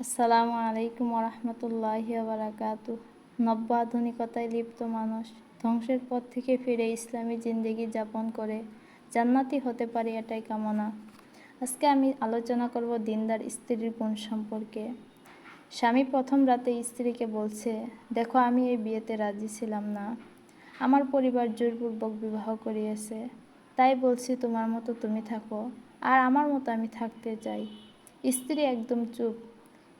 আসসালামু আলাইকুম রহমতুল্লাহি বারাকাতু নব্য আধুনিকতায় লিপ্ত মানুষ, ধ্বংসের পথ থেকে ফিরে ইসলামী জিন্দেগি যাপন করে জান্নাতি হতে পারে এটাই কামনা। আজকে আমি আলোচনা করব দিনদার স্ত্রীর গুণ সম্পর্কে। স্বামী প্রথম রাতে স্ত্রীকে বলছে, দেখো, আমি এই বিয়েতে রাজি ছিলাম না। আমার পরিবার জোরপূর্বক বিবাহ করিয়েছে। তাই বলছি, তোমার মতো তুমি থাকো। আর আমার মতো আমি থাকতে চাই। স্ত্রী একদম চুপ।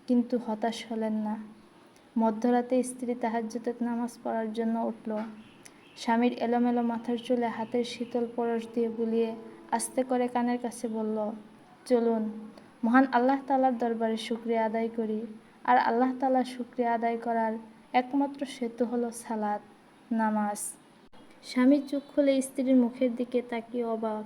কিন্তু হতাশ হলেন না। মধ্যরাতে স্ত্রী তাহাজ্জুদের নামাজ পড়ার জন্য উঠল। স্বামীর এলোমেলো মাথার চুলে হাতের শীতল পরশ দিয়ে বুলিয়ে আস্তে করে কানের কাছে বলল, চলুন, মহান আল্লাহ তালার দরবারে শুক্রিয়া আদায় করি। আর আল্লাহ তালার শুক্রিয়া আদায় করার একমাত্র সেতু হলো সালাদ নামাজ। স্বামী চোখ খুলে স্ত্রীর মুখের দিকে তাকিয়ে অবাক।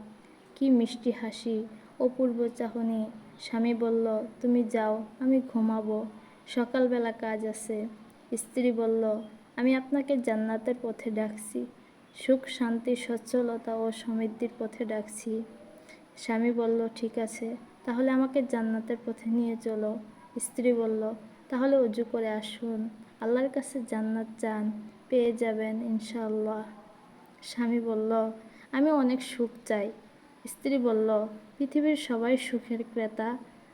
কি মিষ্টি হাসি অপূর্ব চাহনি স্বামী বলল, তুমি যাও, আমি ঘুমাবো। সকালবেলা কাজ আছে। স্ত্রী বলল, আমি আপনাকে জান্নাতের পথে ডাকছি। সুখ, শান্তি, সচ্ছলতা ও সমৃদ্ধির পথে ডাকছি। স্বামী বলল, ঠিক আছে, তাহলে আমাকে জান্নাতের পথে নিয়ে চলো। স্ত্রী বলল, তাহলে উজু করে আসুন। আল্লাহর কাছে জান্নাত চান, পেয়ে যাবেন ইনশাআল্লাহ। স্বামী বলল, আমি অনেক সুখ চাই। স্ত্রী বলল পৃথিবীর সবাই সুখের ক্রেতা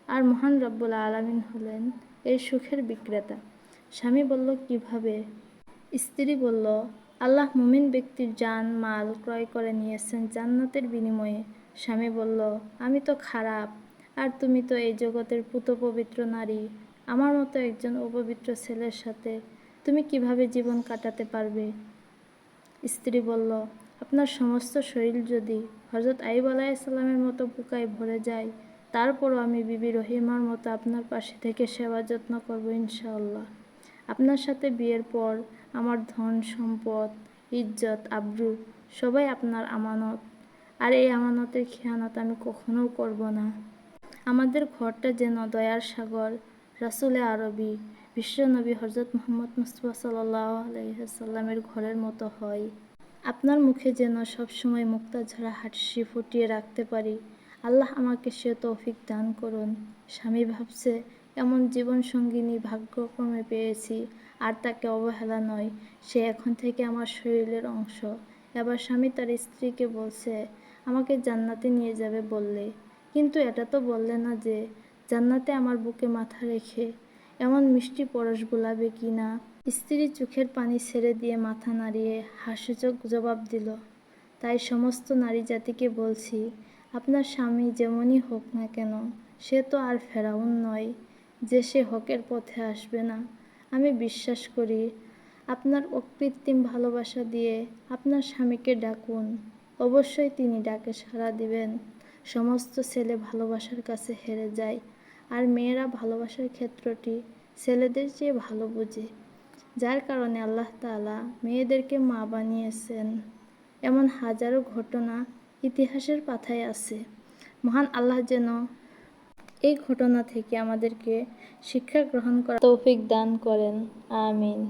আর মহান রব্বুল আলামিন হলেন এই সুখের বিক্রেতা। স্বামী বলল, কীভাবে? স্ত্রী বলল, আল্লাহ মুমিন ব্যক্তির জান, মাল ক্রয় করে নিয়েছেন জান্নাতের বিনিময়ে। স্বামী বলল, আমি তো খারাপ, আর তুমি তো এই জগতের পুত পবিত্র নারী। আমার মতো একজন অপবিত্র ছেলের সাথে তুমি কীভাবে জীবন কাটাতে পারবে? স্ত্রী বলল আপনার সমস্ত শরীর যদি হজরত আইব আলাইসাল্লামের মতো বুকায় ভরে যায়, তারপরও আমি বিবি রহিমার মতো আপনার পাশে থেকে সেবা যত্ন করব ইনশাআল্লাহ। আপনার সাথে বিয়ের পর আমার ধন, সম্পদ, ইজ্জত, আব্রু সবাই আপনার আমানত। আর এই আমানতের খেয়ানত আমি কখনোও করব না। আমাদের ঘরটা যেন দয়ার সাগর, রাসুলে আরবি বিশ্বনবী হজরত মোহাম্মদ মুস্তফা সাল্লাহ আলহিহাসাল্লামের ঘরের মতো হয়। আপনার মুখে যেন সবসময় মুক্তা ঝরা হাসি ফুটিয়ে রাখতে পারি। আল্লাহ আমাকে সে তৌফিক দান করুন। স্বামী ভাবছে, এমন জীবন সঙ্গিনী ভাগ্যক্রমে পেয়েছি, আর তাকে অবহেলা নয়, সে এখন থেকে আমার শরীরের অংশ। এবার স্বামী তার স্ত্রীকে বলছে, আমাকে জান্নাতে নিয়ে যাবে বললে। কিন্তু এটা তো বললে না যে, জান্নাতে আমার বুকে মাথা রেখে এমন মিষ্টি পরশ গোলাবে কি না? স্ত্রী চোখের পানি ছেড়ে দিয়ে মাথা নাড়িয়ে হাস্যচোখ জবাব দিল, তাই সমস্ত নারী জাতিকে বলছি, আপনার স্বামী যেমনই হোক না কেন, সে তো আর ফেরাউন নয়, যে সে হকের পথে আসবে না। আমি বিশ্বাস করি, আপনার অকৃত্রিম ভালোবাসা দিয়ে আপনার স্বামীকে ডাকুন। অবশ্যই তিনি ডাকে সাড়া দিবেন। সমস্ত ছেলে ভালোবাসার কাছে হেরে যায়। আর মেয়েরা ভালোবাসার ক্ষেত্রটি ছেলেদের চেয়ে ভালো বোঝে। যার কারণে আল্লাহ তালা মেয়েদেরকে মা বানিয়েছেন। এমন হাজারো ঘটনা ইতিহাসের পাথায় আছে। মহান আল্লাহ যেন এই ঘটনা থেকে আমাদেরকে শিক্ষা গ্রহণ করা তৌফিক দান করেন। আমিন।